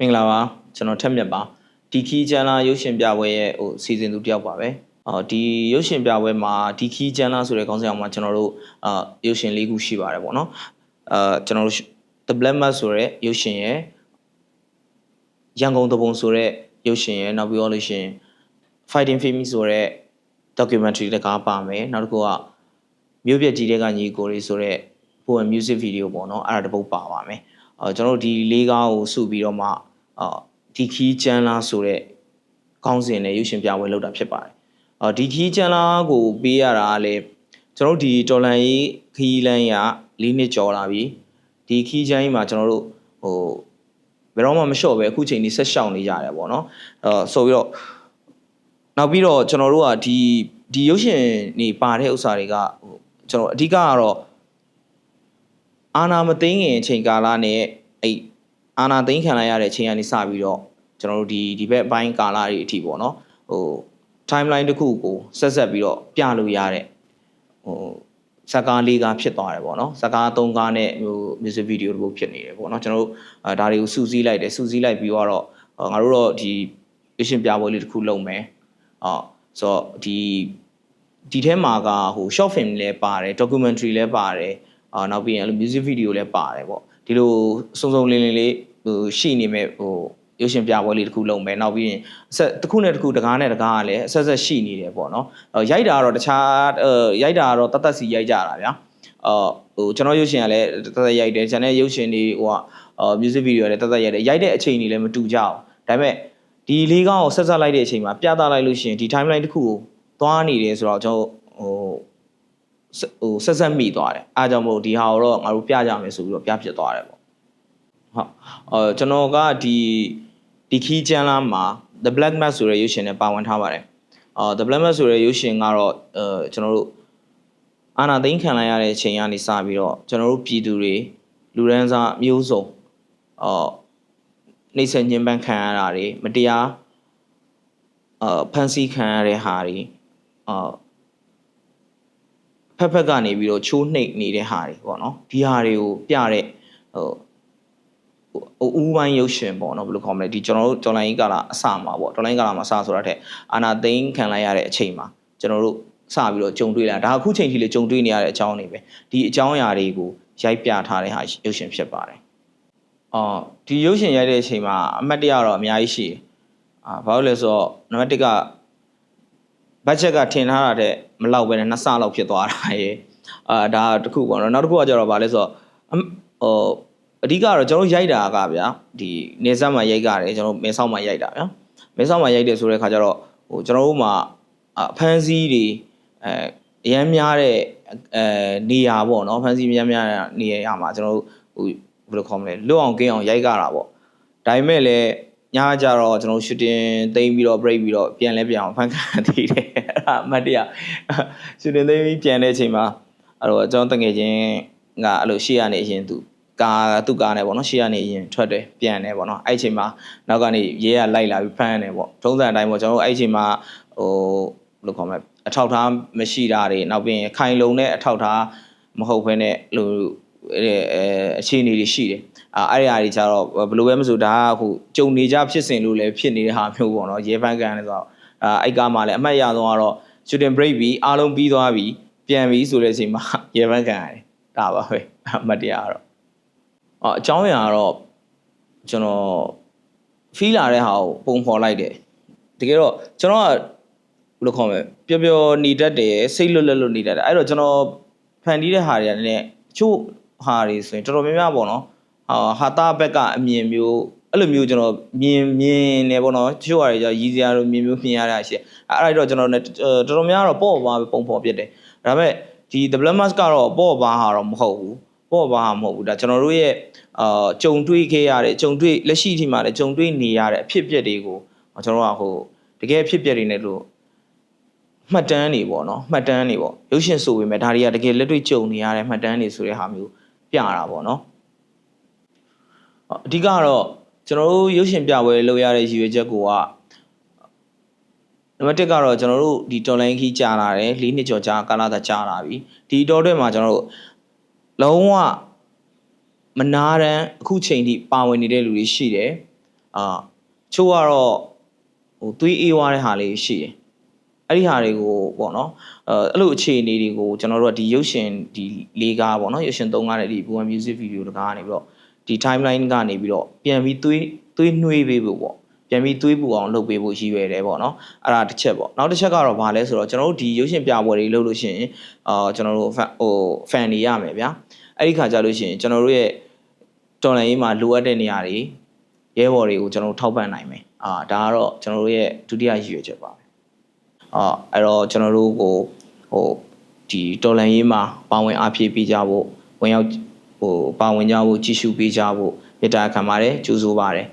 မင်္ဂလာပါကျွန်တော်ထက်မြက်ပါဒီခီးကျန်းလာရုပ်ရှင်ပြပွဲရဲ့ဟိုစီစဉ်သူတယောက်ပါပဲအော်ဒီရုပ်ရှင်ပြပွဲမှာဒီခီးကျန်းလာဆိုတဲ့ခေါင်းစဉ်အောက်မှာကျွန်တော်တို့အာရုပ်ရှင်၄ခုရှိပါတယ်ပေါ့နော်အာကျွန်တော်တို့ The Black Mask ဆိုတဲ့ရုပ်ရှင်ရဲ့ရန်ကုန်တပုံဆိုတဲ့ရုပ်ရှင်ရဲ့နောက်ပြီးတော့လို့ရှိရင် Fighting Film ဆိုတဲ့ documentary တကားပါမယ်နောက်တစ်ခုကမြို့ပြကြီးတဲ့ကညီကိုလေးဆိုတဲ့ poem music video ပေါ့နော်အဲ့ဒါတစ်ပုတ်ပါပါမယ် အော်ကျွန်တော်တို့ဒီလေးကားကိုစုပြီးတော့မှအော်ဒီခီးကျန်းလားဆိုတဲ့ခေါင်းစဉ်နဲ့ရုပ်ရှင်ပြပွဲလုပ်တာဖြစ်ပါတယ်အော်ဒီခီးကျန်းလားကိုပေးရတာကလည်းကျွန်တော်တို့ဒီတော်လန်ရေးခီးလန်းရ၄နှစ်ကျော်လာပြီဒီခီးကျန်းကြီးမှာကျွန်တော်တို့ဟိုဘယ်တော့မှမလျှော့ပဲအခုချိန်นี้ဆက်ရှောင်နေကြရတယ်ပေါ့နော်အော်ဆိုပြီးတော့နောက်ပြီးတော့ကျွန်တော်တို့ကဒီဒီရုပ်ရှင်နေပါတဲ့ဥစ္စာတွေကဟိုကျွန်တော်အဓိကကတော့ အာနာမသိငင်အချိန်ကာလနဲ့အဲ့အာနာသိမ်းခံလိုက်ရတဲ့အချိန်ကနေစပြီးတော့ကျွန်တော်တို့ဒီဒီဘက်အပိုင်းကာလတွေအထိပေါ့နော်ဟို timeline တစ်ခုကိုဆက်ဆက်ပြီးတော့ပြလို့ရတဲ့ဟိုဇာတ်ကားလေးကားဖြစ်သွားတယ်ပေါ့နော်ဇာတ်ကား၃ကားနဲ့ဟို music video တစ်ပုဒ်ဖြစ်နေတယ်ပေါ့နော်ကျွန်တော်တို့အဲဒါတွေကိုစူးစီးလိုက်တယ်စူးစီးလိုက်ပြီးတော့ငါတို့တော့ဒီ vision ပြပွဲလေးတစ်ခုလုပ်မယ်အော်ဆိုတော့ဒီဒီထဲမှာကဟို short film လည်းပါတယ် documentary လည်းပါတယ် အာနောက်ပြီးရင်အဲ့လို music video လည်းပါတယ်ပေါ့ဒီလိုစုံစုံလင်းလင်းလေးဟိုရှိနေမဲ့ဟိုရုပ်ရှင်ပြပွဲလေးတစ်ခုလုပ်မယ်နောက်ပြီးရင်အဆက်တစ်ခုနဲ့တစ်ခုတကားနဲ့တကားကလည်းအဆက်ဆက်ရှိနေတယ်ပေါ့နော်ဟိုရိုက်တာကတော့တခြားဟိုရိုက်တာကတော့တတ်တတ်စီရိုက်ကြတာဗျာအော်ဟိုကျွန်တော်ရုပ်ရှင်ကလည်းတတ်တတ်ရိုက်တယ်ကျွန်တော်ရုပ်ရှင်တွေဟိုကအော် music video ကလည်းတတ်တတ်ရိုက်တယ်ရိုက်တဲ့အချိန်တွေလည်းမတူကြအောင်ဒါပေမဲ့ဒီလေးကောင်းကိုဆက်ဆက်လိုက်တဲ့အချိန်မှာပြသလိုက်လို့ရှိရင်ဒီ timeline တစ်ခုကိုသွားနေတယ်ဆိုတော့ကျွန်တော် ဟိုဟိုဆက်ဆက်မိသွားတယ်အားကြောင့်မို့ဒီဟာကိုတော့ငါတို့ပြကြမယ်ဆိုပြီးတော့ပြဖြစ်သွားတယ်ပေါ့ဟုတ်အော်ကျွန်တော်ကဒီဒီခီးချန်လာမှာ The Black Mask ဆိုတဲ့ရုပ်ရှင်နဲ့ပါဝင်ထားပါတယ်အော် The Black Mask ဆိုတဲ့ရုပ်ရှင်ကတော့အဲကျွန်တော်တို့အာနာသိန်းခံလိုက်ရတဲ့အချိန်ကနေစပြီးတော့ကျွန်တော်တို့ပြည်သူတွေလူရန်စားမျိုးစုံအော်နှိမ့်ဆက်ညှဉ်းပန်းခံရတာတွေမတရားအာဖန်ဆီးခံရတဲ့ဟာတွေအာ ဖက်ဖက်ကနေပြီးတော့ချိုးနှိပ်နေတဲ့ဟာတွေပေါ့နော်ဒီဟာတွေကိုပြတဲ့ဟိုဟိုဦးပိုင်းရုပ်ရှင်ပေါ့နော်ဘယ်လိုခေါ်မလဲဒီကျွန်တော်တို့တော်လိုင်းကာလာအစမှာပေါ့တော်လိုင်းကာလာမှာအစဆိုတာတဲ့အာနာသိန်းခံလိုက်ရတဲ့အချိန်မှာကျွန်တော်တို့စပြီးတော့ကြုံတွေ့လာဒါအခုချိန်ထိလေကြုံတွေ့နေရတဲ့အကြောင်းတွေပဲဒီအကြောင်းအရာတွေကိုရိုက်ပြထားတဲ့ဟာရုပ်ရှင်ဖြစ်ပါတယ်အော်ဒီရုပ်ရှင်ရိုက်တဲ့အချိန်မှာအမှတ်တရတော့အများကြီးရှိတယ်အာဘာလို့လဲဆိုတော့နံပါတ်1က ဘတ်ဂျက်ကထင်ထားတာတဲ့မလောက်ပဲနဲ့နှစ်ဆလောက်ဖြစ်သွားတာရေအာဒါတစ်ခုပေါ့နော်နောက်တစ်ခုကကျတော့ဗာလဲဆိုတော့ဟိုအဓိကတော့ကျွန်တော်ရိုက်တာကဗျာဒီနေဆက်မှာရိုက်ကြတယ်ကျွန်တော်မဲဆောက်မှာရိုက်တာဗျာမဲဆောက်မှာရိုက်တယ်ဆိုတဲ့ခါကျတော့ဟိုကျွန်တော်တို့မှာအဖမ်းဆီးတွေအဲအရမ်းများတဲ့အဲနေရာပေါ့နော်ဖမ်းဆီးများများတဲ့နေရာမှာကျွန်တော်တို့ဟိုဘယ်လိုခေါ်မလဲလွတ်အောင်ကင်းအောင်ရိုက်ကြတာပေါ့ဒါပေမဲ့လည်း ညကြတော့ကျွန်တော်ရှူတင်သိမ်းပြီးတော့ break ပြီးတော့ပြန်လဲပြန်အောင်ဖန်ခံသေးတယ်အဲ့ဒါအမှတ်တရရှူတင်သိမ်းပြီးပြန်တဲ့အချိန်မှာအဲ့တော့ကျွန်တော်တငယ်ချင်းကအဲ့လိုရှေ့ကနေအရင်သူကားသူ့ကားနဲ့ပေါ့နော်ရှေ့ကနေအရင်ထွက်တယ်ပြန်တယ်ပေါ့နော်အဲ့အချိန်မှာနောက်ကနေရဲကလိုက်လာပြီးဖမ်းတယ်ပေါ့ထုံးစံအတိုင်းပေါ့ကျွန်တော်တို့အဲ့အချိန်မှာဟိုဘယ်လိုခေါ်မလဲအထောက်ထားမရှိတာတွေနောက်ပြီးရင်ခိုင်လုံတဲ့အထောက်ထားမဟုတ်ဘဲနဲ့လိုအဲအခြေအနေတွေရှိတယ် အဲအဲ့ဒီအရာတွေကြတော့ဘယ်လိုပဲမဆိုဒါကအခုကြုံနေကြဖြစ်စဉ်လို့လည်းဖြစ်နေတဲ့ဟာမျိုးပေါ့နော်ရဲဖန်ကန်လည်းဆိုတော့အဲအဲ့ကမှလည်းအမှတ်ရဆုံးကတော့ shooting break ပြီးအားလုံးပြီးသွားပြီပြန်ပြီဆိုတဲ့အချိန်မှာရဲဖန်ကန်ရတယ်ဒါပါပဲအမှတ်တရကတော့အော်အကြောင်းအရာကတော့ကျွန်တော် feel လာတဲ့ဟာကိုပုံဖော်လိုက်တယ်တကယ်တော့ကျွန်တော်ကဘယ်လိုခေါ်မလဲပျော်ပျော်နေတတ်တယ်စိတ်လွတ်လွတ်လွတ်နေတတ်တယ်အဲ့တော့ကျွန်တော်ဖန်တီးတဲ့ဟာတွေကလည်းချို့ဟာတွေဆိုရင်တော်တော်များများပေါ့နော် ဟာဟာတာဘက်ကအမြင်မျိုးအဲ့လိုမျိုးကျွန်တော်မြင်မြင်နေပေါ့နော်ချို့ဟာတွေကြောင့်ရည်စရာလိုမြင်မျိုးမြင်ရတာရှိအဲ့ဒါတော့ကျွန်တော်လည်းတော်တော်များတော့ပေါ့ပါပဲပုံဖော်ပြစ်တယ်ဒါပေမဲ့ဒီ the black mask ကတော့ပေါ့ပါဟာတော့မဟုတ်ဘူးပေါ့ပါဟာမဟုတ်ဘူးဒါကျွန်တော်တို့ရဲ့အာကြုံတွေ့ခဲ့ရတဲ့ကြုံတွေ့လက်ရှိအထိမှာလည်းကြုံတွေ့နေရတဲ့အဖြစ်အပျက်တွေကိုကျွန်တော်ကဟိုတကယ်အဖြစ်အပျက်တွေနဲ့လို့မှတ်တမ်းတွေပေါ့နော်မှတ်တမ်းတွေပေါ့ရုပ်ရှင်ဆိုပေမဲ့ဒါတွေကတကယ်လက်တွေ့ကြုံနေရတဲ့မှတ်တမ်းတွေဆိုတဲ့ဟာမျိုးပြတာပေါ့နော် အဓိကတော့ကျွန်တော်တို့ရုပ်ရှင်ပြပွဲလုပ်ရတဲ့ရည်ရွယ်ချက်ကိုကနံပါတ်1ကတော့ကျွန်တော်တို့ဒီတော်လိုင်းခီးကြာလာတယ်၄နှစ်ကျော်ကြာကာလသာကြာလာပြီဒီတော်တွေမှာကျွန်တော်တို့လုံးဝမနာရန်အခုချိန်ထိပါဝင်နေတဲ့လူတွေရှိတယ်အာချို့ကတော့ဟိုသွေးအေးွားတဲ့ဟာလေးရှိတယ်အဲ့ဒီဟာတွေကိုပေါ့နော်အဲအဲ့လိုအခြေအနေတွေကိုကျွန်တော်တို့ကဒီရုပ်ရှင်ဒီလေးကားပေါ့နော်ရုပ်ရှင်သုံးကားနဲ့ဒီ Buan Music Video တကားကနေပြီးတော့ ဒီ timeline ကနေပြီးတော့ပြန်ပြီးသွေးသွေးနှွေးပေးဖို့ပေါ့ပြန်ပြီးသွေးပူအောင်လုပ်ပေးဖို့ရည်ရွယ်တယ်ပေါ့နော်အဲ့ဒါတစ်ချက်ပေါ့နောက်တစ်ချက်ကတော့ဘာလဲဆိုတော့ကျွန်တော်တို့ဒီရုပ်ရှင်ပြပွဲတွေလုပ်လို့ရှိရင်အာကျွန်တော်တို့ fan ဟို fan တွေရမယ်ဗျာအဲ့ဒီခါကြလို့ရှိရင်ကျွန်တော်တို့ရဲ့တော်လိုင်းရေးမှာလိုအပ်တဲ့နေရာတွေရဲဘော်တွေကိုကျွန်တော်တို့ထောက်ပံ့နိုင်မယ်အာဒါကတော့ကျွန်တော်တို့ရဲ့ဒုတိယရည်ရွယ်ချက်ပါပဲအာအဲ့တော့ကျွန်တော်တို့ကိုဟိုဒီတော်လိုင်းရေးမှာပါဝင်အားဖြည့်ပေးကြဖို့ဝင်ရောက် ဟိုပါဝင်ကြဖို့ကြည့်ရှုပေးကြဖို့မေတ္တာခံပါတယ်ကြိုးဆိုပါတယ်